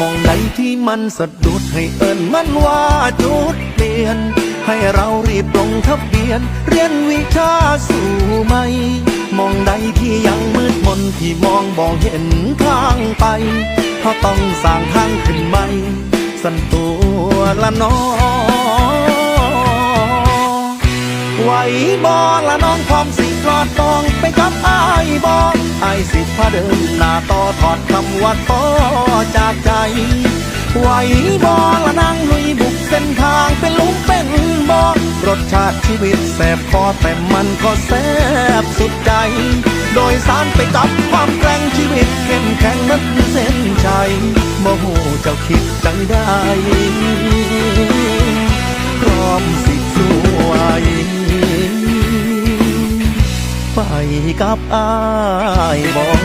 มองใดที่มันสะดุดให้เอิญมันว่าจุดเปลี่ยน ให้เรารีบลงทะเบียน เรียนวิชาสู่ไหม มองใดที่ยังมืดมนที่มองบอกเห็นทางไปเขาต้องสร้างทางขึ้นใหม่ สันตัวละน้อไหวบอละน้องพร้อมสิกอดตองไปกับอายบอไอายสิพาเดินหน้าต่อถอดคำว่าต่อจาก ไหวบอละนางลุยบุกเส้นทางเป็นหลุมเป็นบ่อรสชาติชีวิตแสบคอแต่มันก็แสบสุดใจ โดยสารไปกับความแกร่งชีวิตเข้มแข็งนั้นเส้นชัยโมโหเจ้าคิดจังได้พร้อมสิสวยไปกับอายบอ